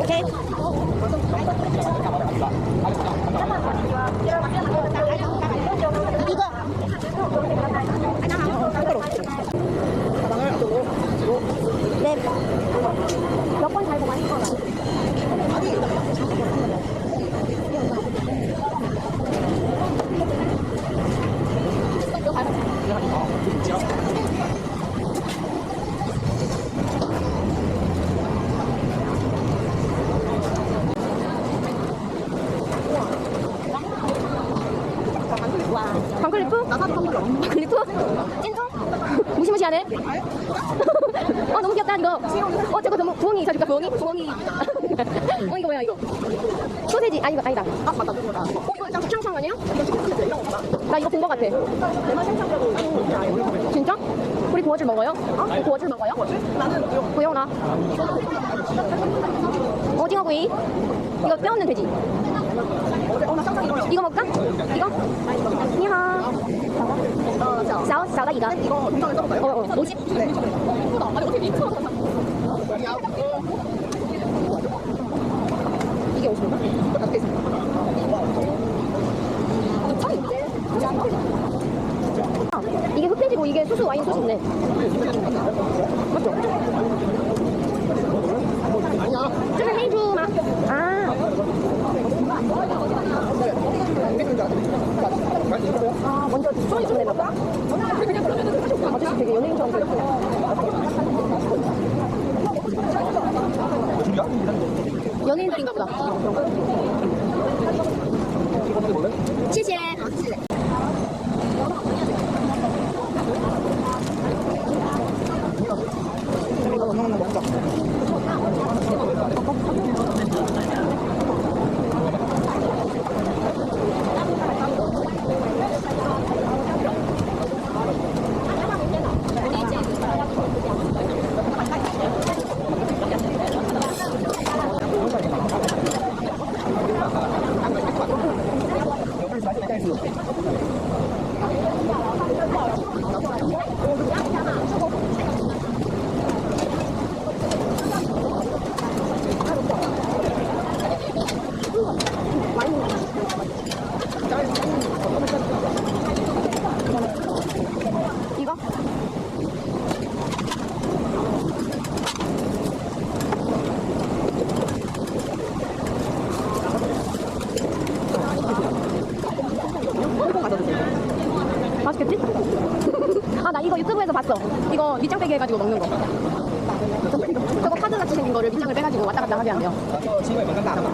오케이. 이거. 네. 몇 번 잘 보고 하니까. 와. 방클리프? 나사도 방클리프. 방클리프? 찐통? 무시무시하네. 어 너무 귀엽다 이거. 어 저거 너무 부엉이 사줄까 부엉이? 부엉이. 어 이거 뭐야 이거? 소세지 아니 이거 아니다. 아 맞다 이거다. 어 이거 짱 창창 아니야? 나 이거 본 거 같아. 진짜? 우리 도어줄 먹어요? 어? 도어줄 먹어요? 나는 고영아. 오징어 구이. 이거 뼈 없는 돼지. 이거 먹을까? 이거? 안녕. 샤워, 샤워 이거. 이거 어어 어, 뭐지? 네. 예쁘다. 아니, 어떻게 미쳐. 이게 50원? 이거 이게 흑돼지고 이게 소스 와인 소스네. 맞죠? 아니야. 저는 해주마. 아. 연예인들인가 보다. 谢谢. 이거? 맛있겠지? 아, 나 이거 유튜브에서 봤어. 이거 밑장 빼기 해가지고 먹는 거. 저거 카드같이 생긴 거를 밑장을 빼가지고 왔다 갔다 하게 한대요. 七位门跟大的嘛，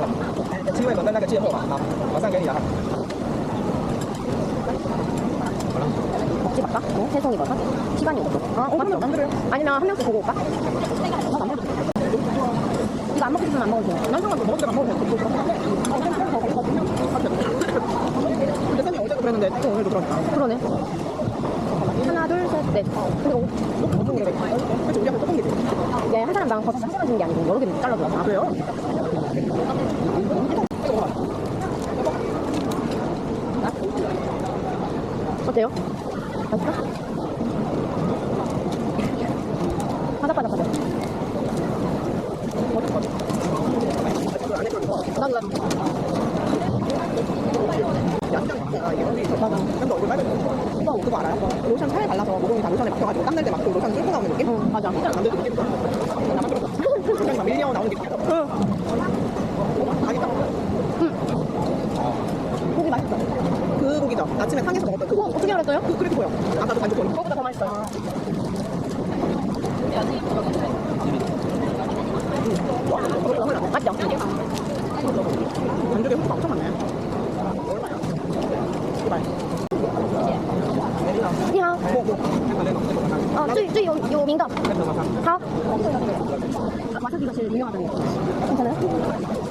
七位门跟那个芥末嘛，好，马上给你了。 먹지 말까? 뭐? 세송이 버섯? 시간이 없어. 아, 어, 맞죠? 아니면 한 명씩 보고 올까? 이거 안 먹고 싶으면 안 먹어도 돼. 난 상관없어. 먹을 때만 먹으면 돼. 근데 쌤이 어제도 그랬는데 또 오늘도 그러니까. 그러네. 셋, 넷. 근데 오, 너무 오래 돼. 그치, 우리가 조금 되지. 이게 한 사람당 버섯 한 개만 주는 게 아니고 여러 개 잘라줘. 아, 그래요? 어때요? 맛있어? 바삭바삭하죠? 나도 나도. 아, 이게 우리 맞아. 근데 얼굴 빨개져. 오빠 그거 알아요? 로션 차에 발라서 모공이 다 로션에 막혀가지고 땀날 때막 그 로션 뚫고 나오는 느낌? 응, 맞아. 진짜 남들 느낌? 나만 들었어. 그냥 막 밀려 나오는 느낌. 응. 맛있다. 고기 맛있어. 그 고기죠. 아침에 상에서 먹었던 그 어, 고기. 어떻게 알았어요? 그, 그렇게 보여. 아까도 반죽 보니까. 그거보다 더 맛있어요. 맞죠? 반죽에 호수가 엄청 많네. 제발. 你好， 뭐, 갑자기 요, 요 민감. 사? 와사비가 제일 유명하다네요. 괜찮아요?